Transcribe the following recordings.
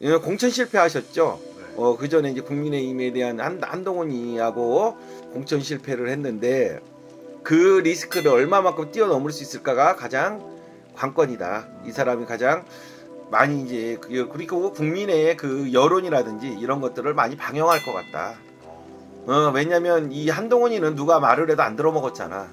예, 공천 실패하셨죠. 네. 어, 그 전에 이제 국민의힘에 대한 한, 한동훈이하고 공천 실패를 했는데 그 리스크를 얼마만큼 뛰어넘을 수 있을까가 가장 관건이다. 이 사람이 가장 많이 이제 그- 그리고 국민의 그 여론이라든지 이런 것들을 많이 방영할 것 같다. 어, 왜냐면 이 한동훈이는 누가 말을 해도 안 들어먹었잖아.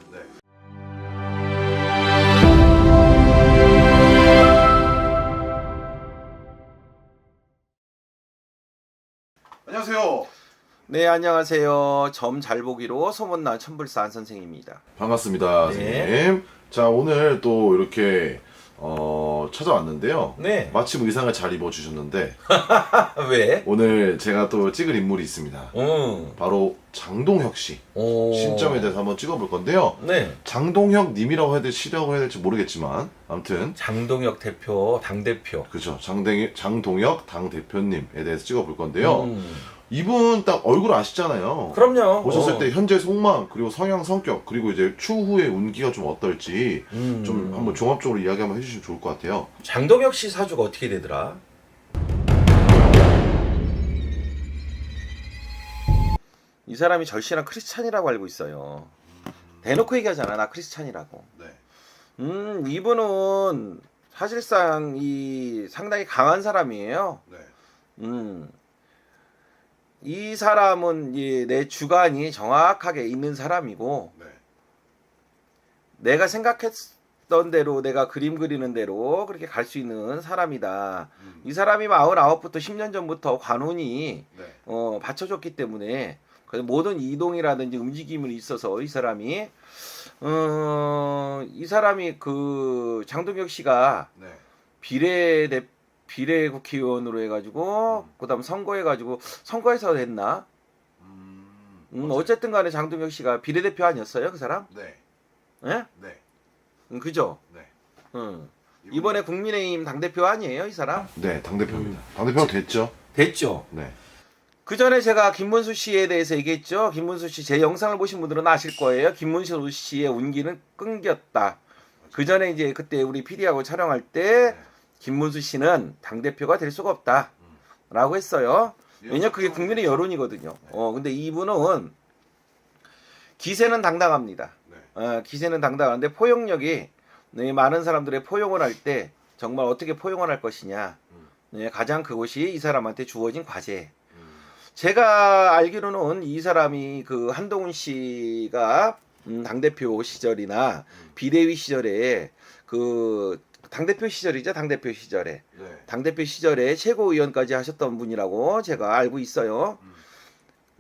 네, 안녕하세요. 점 잘 보기로 소문난 천불사 한 선생입니다. 반갑습니다, 네. 선생님. 자, 오늘 또 이렇게 어, 찾아왔는데요. 네. 마침 의상을 잘 입어주셨는데 왜? 오늘 제가 또 찍을 인물이 있습니다. 응. 바로 장동혁 씨 오. 신점에 대해서 한번 찍어볼 건데요. 네. 장동혁 님이라고 해야 될지 시라고 해야 될지 모르겠지만 아무튼 장동혁 대표, 당 대표. 그렇죠. 장동, 장동혁 당 대표님에 대해서 찍어볼 건데요. 음. 이분 딱 얼굴 아시잖아요. 그럼요. 보셨을 어. 때 현재 속마음 그리고 성향 성격 그리고 이제 추후의 운기가 좀 어떨지 음. 좀 한번 종합적으로 이야기 한번 해주시면 좋을 것 같아요. 장동혁 씨 사주가 어떻게 되더라? 이 사람이 절실한 크리스찬이라고 알고 있어요. 대놓고 얘기하잖아. 나 크리스찬이라고. 네. 음, 이분은 사실상 이 상당히 강한 사람이에요. 네. 음. 이 사람은 이 내 주관이 정확하게 있는 사람이고 네. 내가 생각했던 대로 내가 그림 그리는 대로 그렇게 갈 수 있는 사람이다. 음. 이 사람이 49부터 10년 전부터 관운이 네. 어, 받쳐줬기 때문에 그 모든 이동이라든지 움직임이 있어서 이 사람이 어, 이 사람이 그 장동혁 씨가 네. 비례 대 비례 국회의원으로 해가지고 그다음 선거해가지고 선거에서 됐나? 음. 음, 어쨌든 간에 장동혁 씨가 비례대표 아니었어요 그 사람? 네. 예? 네. 음, 그죠? 네. 음. 이번에 국민의힘 당 대표 아니에요 이 사람? 네, 당 대표입니다. 당 대표 됐죠? 됐죠. 네. 그 전에 제가 김문수 씨에 대해서 얘기했죠. 김문수 씨 제 영상을 보신 분들은 아실 거예요. 김문수 씨의 운기는 끊겼다. 그 전에 이제 그때 우리 PD하고 촬영할 때 네. 김문수 씨는 당 대표가 될 수가 없다라고 했어요. 왜냐 그게 국민의 여론이거든요. 어 근데 이분은 기세는 당당합니다. 네. 어, 기세는 당당한데 포용력이 네, 많은 사람들의 포용을 할 때 정말 어떻게 포용을 할 것이냐. 음. 네, 가장 그것이 이 사람한테 주어진 과제. 음. 제가 알기로는 이 사람이 그 한동훈 씨가 음, 당대표 시절이나 비대위 시절에 그 당대표 시절이죠. 당대표 시절에. 네. 당대표 시절에 최고위원까지 하셨던 분이라고 제가 알고 있어요. 음.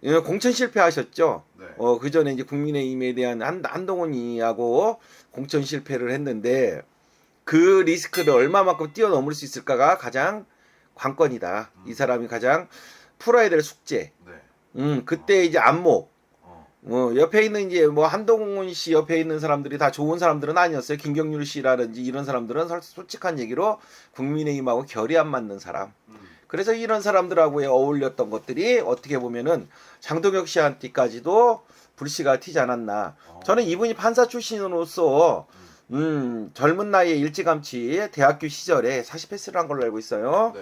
예, 공천 실패하셨죠. 네. 어, 그 전에 이제 국민의힘에 대한 한, 한동훈이하고 공천 실패를 했는데 그 리스크를 얼마만큼 뛰어넘을 수 있을까가 가장 관건이다. 이 사람이 가장 풀어야 될 숙제. 네. 음, 그때 이제 안목. 어. 어, 옆에 있는 이제 뭐 한동훈 씨 옆에 있는 사람들이 다 좋은 사람들은 아니었어요. 김경률 씨라든지 이런 사람들은 설- 솔직한 얘기로 국민의힘하고 결이 안 맞는 사람. 음. 그래서 이런 사람들하고 어울렸던 것들이 어떻게 보면은 장동혁 씨한테까지도 불씨가 튀지 않았나. 어. 저는 이분이 판사 출신으로서 음, 젊은 나이에 일찌감치 대학교 시절에 40패스를 한 걸로 알고 있어요. 네.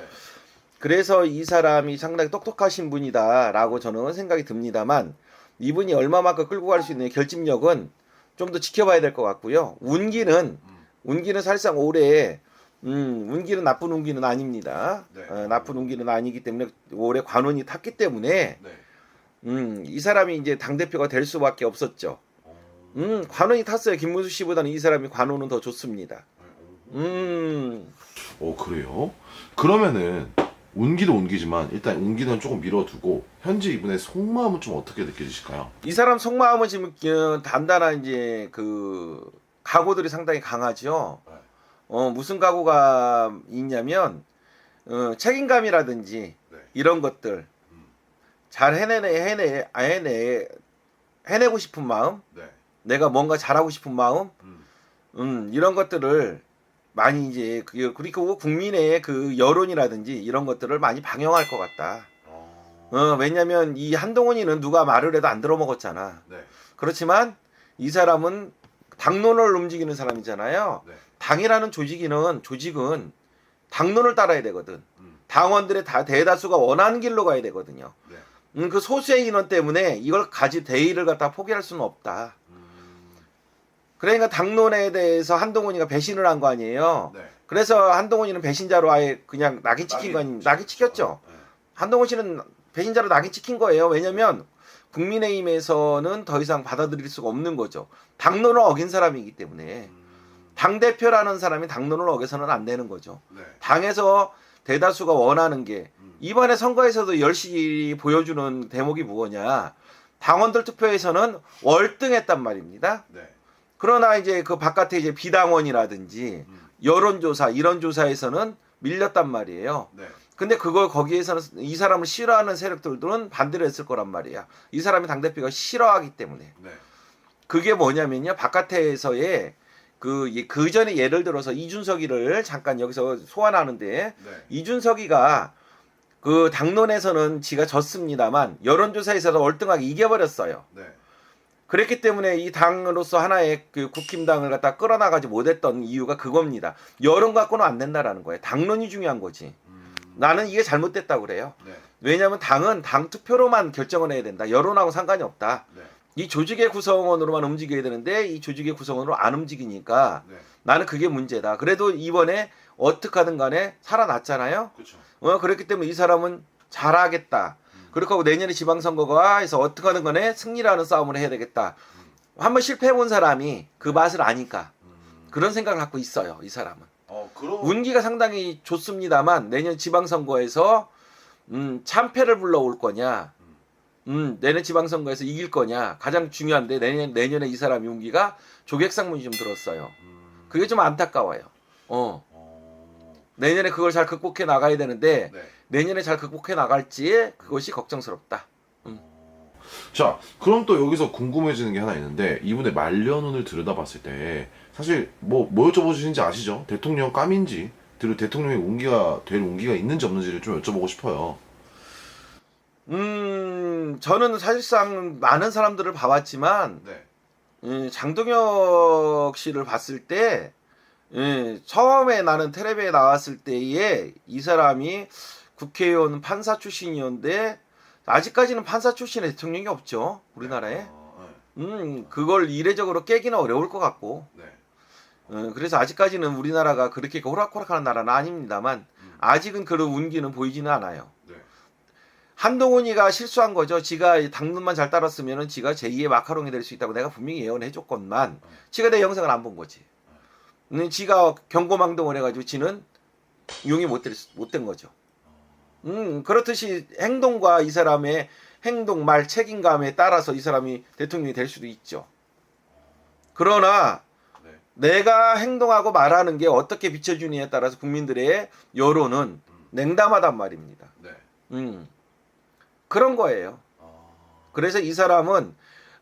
그래서 이 사람이 상당히 똑똑하신 분이다라고 저는 생각이 듭니다만 이분이 얼마만큼 끌고 갈 수 있는 결집력은 좀 더 지켜봐야 될 것 같고요. 운기는 음. 운기는 사실상 올해 음, 운기는 나쁜 운기는 아닙니다. 네. 어, 나쁜 운기는 아니기 때문에 올해 관운이 탔기 때문에 네. 음, 이 사람이 이제 당 대표가 될 수밖에 없었죠. 어. 음, 관운이 탔어요. 김문수 씨보다는 이 사람이 관운은 더 좋습니다. 네. 음, 어 그래요? 그러면은 운기도 운기지만 일단 운기는 조금 밀어두고 현재 이분의 속마음은 좀 어떻게 느껴지실까요? 이 사람 속마음은 지금 어, 단단한 이제 그 각오들이 상당히 강하죠. 네. 어, 무슨 각오가 있냐면 어, 책임감이라든지 네. 이런 것들 음. 잘 해내네 해내 아, 해내 해내고 싶은 마음, 네. 내가 뭔가 잘하고 싶은 마음, 음. 음, 이런 것들을 많이 이제 그- 그리고 국민의 그 여론이라든지 이런 것들을 많이 방영할 것 같다. 어. 어, 왜냐면 이 한동훈이는 누가 말을 해도 안 들어먹었잖아. 네. 그렇지만 이 사람은 당론을 움직이는 사람이잖아요. 네. 당이라는 조직이는 조직은 당론을 따라야 되거든. 음. 당원들의 다 대다수가 원하는 길로 가야 되거든요. 네. 음, 그 소수의 인원 때문에 이걸 가지 대의를 갖다 포기할 수는 없다. 음, 그러니까 당론에 대해서 한동훈이가 배신을 한 거 아니에요. 네. 그래서 한동훈이는 배신자로 아예 그냥 낙인 찍힌 거 아닙니까? 낙인 찍혔죠. 네. 한동훈 씨는 배신자로 낙인 찍힌 거예요. 왜냐면 국민의힘에서는 더 이상 받아들일 수가 없는 거죠. 당론을 어긴 사람이기 때문에 음, 당 대표라는 사람이 당론을 어겨서는 안 되는 거죠. 네. 당에서 대다수가 원하는 게 음, 이번에 선거에서도 열심히 보여주는 대목이 뭐냐? 당원들 투표에서는 월등했단 말입니다. 네. 그러나 이제 그 바깥에 이제 비당원이라든지 음, 여론조사 이런 조사에서는 밀렸단 말이에요. 네. 근데 그걸 거기에서는 이 사람을 싫어하는 세력들은 반대를 했을 거란 말이야. 이 사람이 당대표가 싫어하기 때문에. 네. 그게 뭐냐면요. 바깥에서의 그, 그 전에 예를 들어서 이준석이를 잠깐 여기서 소환하는데 네. 이준석이가 그 당론에서는 지가 졌습니다만 여론조사에서도 월등하게 이겨버렸어요. 네. 그랬기 때문에 이 당으로서 하나의 그 국힘당을 갖다 끌어나가지 못했던 이유가 그겁니다. 여론 갖고는 안 된다라는 거예요. 당론이 중요한 거지. 음, 나는 이게 잘못됐다고 그래요. 네. 왜냐하면 당은 당 투표로만 결정을 해야 된다. 여론하고 상관이 없다. 네. 이 조직의 구성원으로만 움직여야 되는데 이 조직의 구성원으로 안 움직이니까 네. 나는 그게 문제다. 그래도 이번에 어떻게 하든 간에 살아났잖아요. 어, 그렇기 때문에 이 사람은 잘하겠다. 음. 그렇게 하고 내년에 지방선거가 해서 어떻게 하든 간에 승리라는 싸움을 해야 되겠다. 한번 실패해본 사람이 그 맛을 아니까 음, 그런 생각을 갖고 있어요. 이 사람은. 어, 그럼 운기가 상당히 좋습니다만 내년 지방선거에서 음, 참패를 불러올 거냐, 음, 내년 지방선거에서 이길 거냐 가장 중요한데 내년 내년에 이 사람이 운기가 조객상문이 좀 들었어요. 음, 그게 좀 안타까워요. 어, 어, 내년에 그걸 잘 극복해 나가야 되는데 네. 내년에 잘 극복해 나갈지 그것이 걱정스럽다. 어. 자, 그럼 또 여기서 궁금해지는 게 하나 있는데 이분의 말년운을 들여다봤을 때 사실 뭐, 뭐 여쭤보시는지 아시죠? 대통령 감인지 그리고 대통령의 운기가 될 운기가 있는지 없는지를 좀 여쭤보고 싶어요. 음, 저는 사실상 많은 사람들을 봐왔지만 네. 음, 장동혁 씨를 봤을 때 음, 처음에 나는 텔레비에 나왔을 때에 이 사람이 국회의원 판사 출신이었는데 아직까지는 판사 출신의 대통령이 없죠 우리나라에 어, 음 그걸 이례적으로 깨기는 어려울 것 같고 네. 네. 어, 그래서 아직까지는 우리나라가 그렇게 호락호락하는 나라는 아닙니다만 음, 아직은 그런 운기는 보이지는 않아요 네. 한동훈이가 실수한 거죠. 지가 당론만 잘 따랐으면은 지가 제2의 마카롱이 될 수 있다고 내가 분명히 예언해 줬건만 지가 내 영상을 안 본 거지. 음, 지가 경고망동을 해가지고 지는 용이 못된 거죠. 음 그렇듯이 행동과 이 사람의 행동 말 책임감에 따라서 이 사람이 대통령이 될 수도 있죠. 그러나 네. 내가 행동하고 말하는 게 어떻게 비춰주느냐에 따라서 국민들의 여론은 음, 냉담하단 말입니다. 네. 음. 그런 거예요. 어, 그래서 이 사람은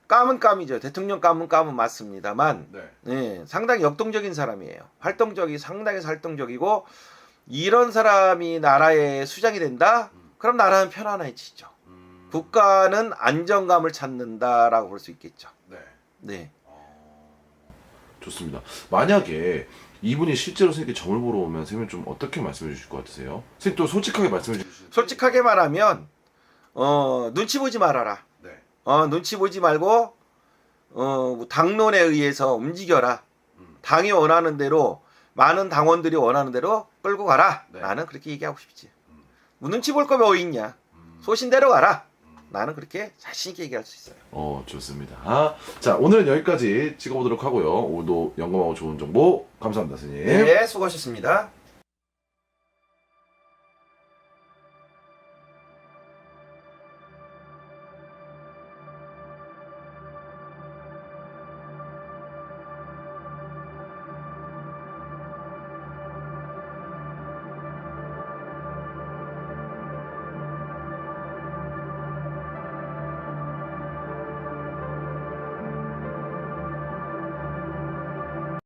까문 까미죠. 대통령 까문 까문 맞습니다만 네. 예, 상당히 역동적인 사람이에요. 활동적이 상당히 활동적이고 이런 사람이 나라의 수장이 된다? 음, 그럼 나라는 편안해지죠. 음, 국가는 안정감을 찾는다라고 볼 수 있겠죠. 네. 네. 어, 좋습니다. 만약에 이분이 실제로 선생님께 점을 보러 오면 선생님 좀 어떻게 말씀해 주실 것 같으세요? 선생님 또 솔직하게 말씀해 주시죠. 솔직하게 말하면 어, 눈치 보지 말아라. 네. 어, 눈치 보지 말고 어, 당론에 의해서 움직여라. 음, 당이 원하는 대로 많은 당원들이 원하는 대로 끌고 가라. 네. 나는 그렇게 얘기하고 싶지. 음, 뭐 눈치 볼 거면 어디 있냐? 음, 소신대로 가라. 음. 나는 그렇게 자신 있게 얘기할 수 있어요. 어 좋습니다. 아, 자 오늘은 여기까지 찍어보도록 하고요. 오늘도 영감하고 좋은 정보 감사합니다, 선생님. 네, 수고하셨습니다.